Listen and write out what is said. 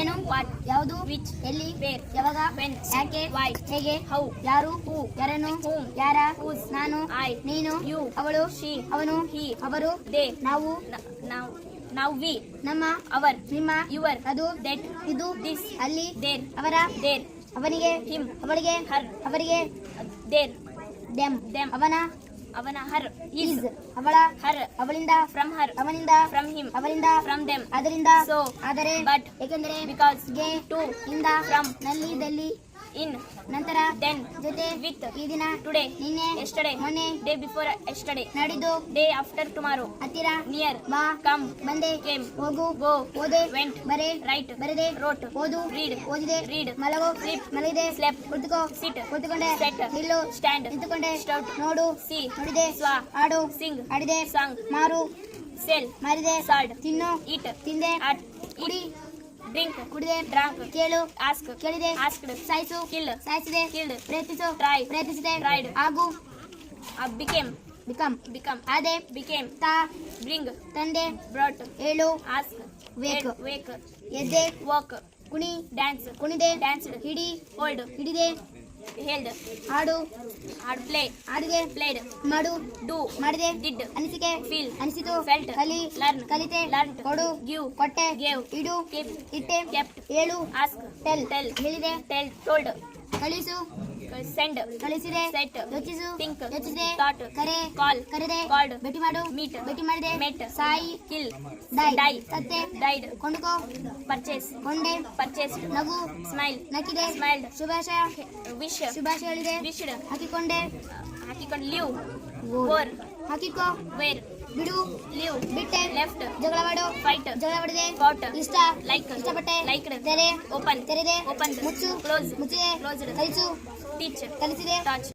ಏನು ವಾಟ್ ಯಾವುದು ವಿಚ್ ಎಲ್ಲಿ ವೇರ್ ಯಾವಾಗ ವೆನ್ ಯಾಕೆ ವೈ ಹೇಗೆ ಹೌ ಯಾರು ಹೂ ಯಾರನು ಹೂ ಯಾರ ಹೂ ನಾನು ಐ ನೀನು ಯು ಅವಳು ಶಿ ಅವನು ಹಿ ಅವರು ದೇ ನಾವು ನಾವು ನಾವು ವಿ ನಮ್ಮ ಅವರ್ ನಿಮ್ಮ ಯುವರ್ ಅದು ದೆಟ್ ಇದು ದಿಸ್ ಅಲ್ಲಿ ದೇರ್ ಅವರ ದೇರ್ ಅವನಿಗೆ ಹಿಮ್ ಅವಳಿಗೆ ಹರ್ ಅವರಿಗೆ ದೇರ್ ಡೆಮ್ ಡೆಮ್ ಅವನ ಅವನ ಹರ್ ಈಸ್ ಅವಳ ಹರ್ ಅವಳಿಂದ ಫ್ರಮ್ ಹರ್ ಅವನಿಂದ ಫ್ರಮ್ ಹಿಮ್ ಅವರಿಂದ ಫ್ರಮ್ ದೆಮ್. ಅದರಿಂದ ಸೋ ಆದರೆ ಬಟ್ ಏಕೆಂದರೆ ಬಿಕಾಸ್ಗೆ ಟು ಇಂದ ಫ್ರಮ್ನಲ್ಲಿ ದಲ್ಲಿ ಇನ್ ನಂತರ ದೆನ್ ಜೊತೆ ವಿತ್ ಈ ದಿನ ಟುಡೇ ನಿನ್ನೆ ಎಸ್ಟರ್ಡೇ ಮೊನ್ನೆ ಡೇ ಬಿಫೋರ್ ಎಸ್ಟರ್ಡೇ ನಡೆದು ಡೇ ಆಫ್ಟರ್ ಟುಮಾರೋ ಹತ್ತಿರ ನಿಯರ್ ಬಾ ಕಮ್ ಬಂದೆ ಕೇಮ್ ಹೋಗು ಗೋ ಓದೆ ವೆಂಟ್ ಬರೆ ರೈಟ್ ಬರೆದೆ ರೋಟ್ ಓದು ರೀಡ್ ಓದಿದೆ ರೀಡ್ ಮಲಗೋ Sleep. ಮಲಗಿದೆ ಸ್ಲೆಪ್ ಕುಳಿತುಕೋ ಸಿಟ್ ಕುತ್ಕೊಂಡೆ ಸೆಟ್ ನಿಲ್ಲು ಸ್ಟ್ಯಾಂಡ್ ನಿಂತುಕೊಂಡೆ ಸ್ಟೌಟ್ ನೋಡು ಸಿ ನೋಡಿದೆ ಸ್ವಾ ಆಡು ಸಿಂಗ್ ಆಡಿದೆ ಸಾಂಗ್ ಮಾರು ಸೆಲ್ ಮಾರಿದೆ ಸಾಲ್ಡ್ ತಿನ್ನು ಇಟ್ ತಿಂದೆ ಆಟ್ ಕುಡಿ ಡ್ರಿಂಕ್ ಕುಡಿದೆ ಡ್ರಾಂಕ್ ಕೇಳು ಆಸ್ಕ್ ಕೇಳಿದೆ ಆಸ್ಕ್ಡ್ ಸಾಯಿಸು ಕಿಲ್ ಸಾಯಿಸಿದೆ ಕಿಲ್ಡ್ ಪ್ರಯತ್ನಿಸು ಟ್ರೈ ಪ್ರಯತ್ನಿಸಿದೆ ರೈಡ್ ಆಗು ಬಿಕೇಮ್ ಬಿಕಮ್ ಬಿಕಮ್ ಆದೆ ಬಿಕೇಮ್ ತಾ ಬ್ರಿಂಗ್ ತಂದೆ ಬ್ರಾಟ್ ಹೇಳು ಆಸ್ಕ್ ವೇಕ್ ವೇಕ್ ಎದ್ದೆ ವಾಕ್ ಕುಣಿ ಡ್ಯಾನ್ಸ್ ಕುಣಿದೆ ಡ್ಯಾನ್ಸ್ ಹಿಡಿ ಹೋಲ್ಡ್ ಹಿಡಿದೆ ಹೆಲ್ಡ್ ಆಡು ಆಡ್ ಪ್ಲೇ. ಆಡಿದೆ ಪ್ಲೇಡ್. ಮಾಡು. ಡೂ. ಮಾಡಿದೆ. ಡಿಡ್ ಅನಿಸಿಕೆ. ಫೀಲ್. ಅನಿಸಿತು. ಫೆಲ್ಟ್. ಕಲಿ. ಲರ್ನ್. ಕಲಿತೆ. ಲರ್ನ್. ಕೊಡು. ಗಿವ್. ಕೊಟ್ಟೆ. ಗೇವ್. ಇಡು. ಕೀಪ್. ಇಟ್ಟೆ. ಕೆಪ್ಟ್. ಏಳು. ಆಸ್ಕ್. ಟೆಲ್. ಟೆಲ್. ಹೇಳಿದೆ. ಟೆಲ್. ಟೋಲ್ಡ್. ಕಳಿಸು. ಸೆಂಡ್ ಕಳಿಸಿದೆ. ಸೆಟ್ ಯೋಚಿಸು. ಪಿಂಕ್ ಯೋಚಿಸಿದೆ. ಡಾಟ್ ಕರೆ. ಕಾಲ್ ಕರೆದೆ. ಕಾಲ್ಡ್ ಭೇಟಿ ಮಾಡು. ಮೀಟ್ ಭೇಟಿ ಮಾಡಿದೆ. ಮೆಟ್ ಸಾಯಿ. ಕಿಲ್ ಡೈ ಡೈ ಸತ್ತೆ ಡೈಡ್ ಕೊಂಡುಕೋ. ಪರ್ಚೇಸ್ ಕೊಂಡೆ. ಪರ್ಚೇಸ್ ನಗು. ಸ್ಮೈಲ್ ನಕ್ಕಿದೆ. ಸ್ಮೈಲ್ಡ್ ಶುಭಾಶಯ. ವಿಶ್ ಶುಭಾಶಯ ಹೇಳಿದೆ. ವಿಶ್ಡ್ ಹಾಕಿಕೊಂಡೆ. ಹಾಕಿಕೊಂಡು. Leave wore. ಹಾಕಿಕೋ. ವೇರ್ ಬಿಡು ಲಿವ್ ಬಿಟ್ಟೆ. ಲೆಫ್ಟ್ ಜಗಳ ಮಾಡು. ಫೈಟ್ ಜಗಳ ಮಾಡಿದೆ. ಕಾಟ್ ಇಷ್ಟ. Like. ಇಷ್ಟಪಟ್ಟೆ. ಲೈಕ್ ತೆರೆ. ಓಪನ್ ತೆರೆದೆ. ಓಪನ್ ಮುಚ್ಚು. ಕ್ಲೋಸ್ ಮುಚ್ಚಿದೆ. ಕ್ಲೋಸ್ ಕಲಿಸು. ಟೀಚ್ ಕಲಿಸಿದೆ. ಟಾಚ್